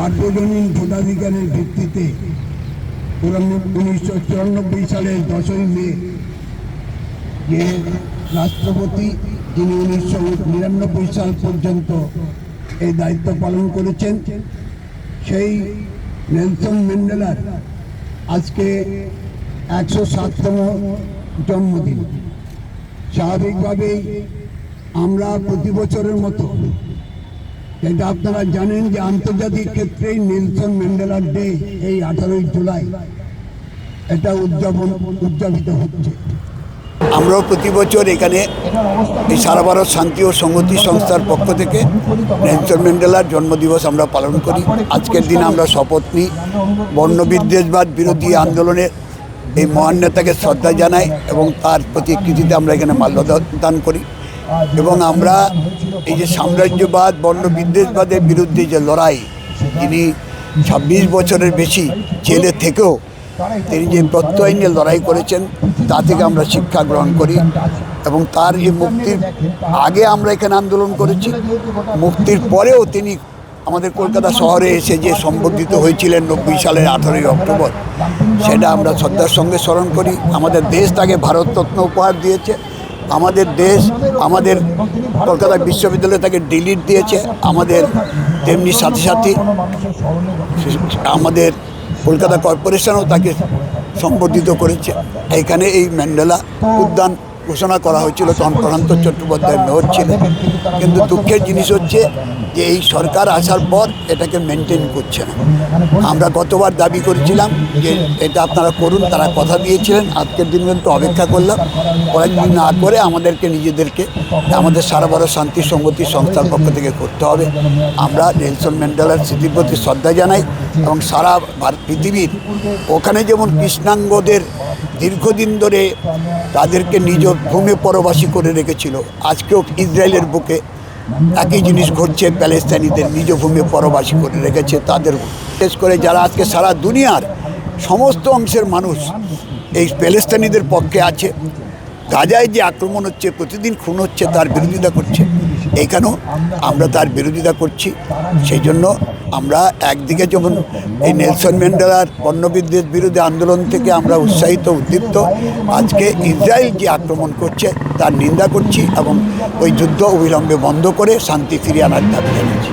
সার্বজনীন ভোটাধিকারের ভিত্তিতে উনিশশো চুরানব্বই সালের দশই মে যে রাষ্ট্রপতি, যিনি উনিশশো নিরানব্বই সাল পর্যন্ত এই দায়িত্ব পালন করেছেন, সেই নেলসন ম্যান্ডেলার আজকে একশো সাততম জন্মদিন। স্বাভাবিকভাবেই আমরা প্রতি বছরের মতো যেটা আপনারা জানেন যে আন্তর্জাতিক ক্ষেত্রেই নেলসন ম্যান্ডেলার ডে এই আঠারোই জুলাই। এটা উদযাপন, উদযাপিত হচ্ছে। আমরাও প্রতি বছর এখানে এই সারা ভারত শান্তি ও সংহতি সংস্থার পক্ষ থেকে নেলসন ম্যান্ডেলার জন্মদিবস আমরা পালন করি। আজকের দিনে আমরা শপথ নিই। বর্ণবিদ্বেষবাদ বিরোধী আন্দোলনের এই মহান নেতাকে শ্রদ্ধা জানাই এবং তার প্রতিকৃতিতে আমরা এখানে মাল্যদান করি। এবং আমরা এই যে সাম্রাজ্যবাদ বর্ণ বিদ্বেষবাদের বিরুদ্ধে যে লড়াই তিনি ছাব্বিশ বছরের বেশি জেলে থেকেও তিনি যে প্রত্যয় নিয়ে লড়াই করেছেন, তা থেকে আমরা শিক্ষা গ্রহণ করি এবং তার এই মুক্তির আগে আমরা এখানে আন্দোলন করেছি, মুক্তির পরেও তিনি আমাদের কলকাতা শহরে এসে যে সম্বর্ধিত হয়েছিলেন নব্বই সালের আঠারোই অক্টোবর, সেটা আমরা শ্রদ্ধার সঙ্গে স্মরণ করি। আমাদের দেশ তাকে ভারতরত্ন উপহার দিয়েছে। আমাদের দেশ, আমাদের কলকাতা বিশ্ববিদ্যালয় তাকে ডিলিট দিয়েছে। আমাদের তেমনি সাথে সাথে আমাদের কলকাতা কর্পোরেশনও তাকে সম্বর্ধিত করেছে। এখানে এই ম্যান্ডেলা উদ্যান ঘোষণা করা হয়েছিল তখন প্রশান্ত চট্টোপাধ্যায় মেয়র ছিলেন। কিন্তু দুঃখের জিনিস হচ্ছে যে এই সরকার আসার পর এটাকে মেনটেন করছে না। আমরা গতবার দাবি করেছিলাম যে এটা আপনারা করুন, তারা কথা দিয়েছিলেন, আজকের দিন পর্যন্ত অপেক্ষা করলাম। কয়েকদিন না করে আমাদেরকে নিজেদেরকে, আমাদের সারা বড় শান্তি সংগতি সংস্থার পক্ষ থেকে করতে হবে। আমরা নেলসন ম্যান্ডেলার স্মৃতির প্রতি শ্রদ্ধা জানাই এবং সারা পৃথিবীর ওখানে যেমন কৃষ্ণাঙ্গদের দীর্ঘদিন ধরে তাদেরকে নিজ ভূমি পরবাসী করে রেখেছিল। আজকেও ইসরায়েলের বুকে একই জিনিস ঘটছে, প্যালেস্তানিদের নিজ ভূমি পরবাসী করে রেখেছে তাদের বিশেষ করে যারা আজকে সারা দুনিয়ার সমস্ত অংশের মানুষ এই প্যালেস্তানিদের পক্ষে আছে, গাজায় যে আক্রমণ হচ্ছে, প্রতিদিন খুন হচ্ছে, তার বিরোধিতা করছে। এখানেও আমরা তার বিরোধিতা করছি। সেই জন্য আমরা একদিকে যখন এই নেলসন ম্যান্ডেলার পণ্যবিদ্যের বিরোধী আন্দোলন থেকে আমরা উৎসাহিত, উদ্দীপ্ত, আজকে ইসরায়েল যে আক্রমণ করছে, তার নিন্দা করছি এবং ওই যুদ্ধ অবিলম্বে বন্ধ করে শান্তি ফিরিয়ে আনার দাবি জানাচ্ছি।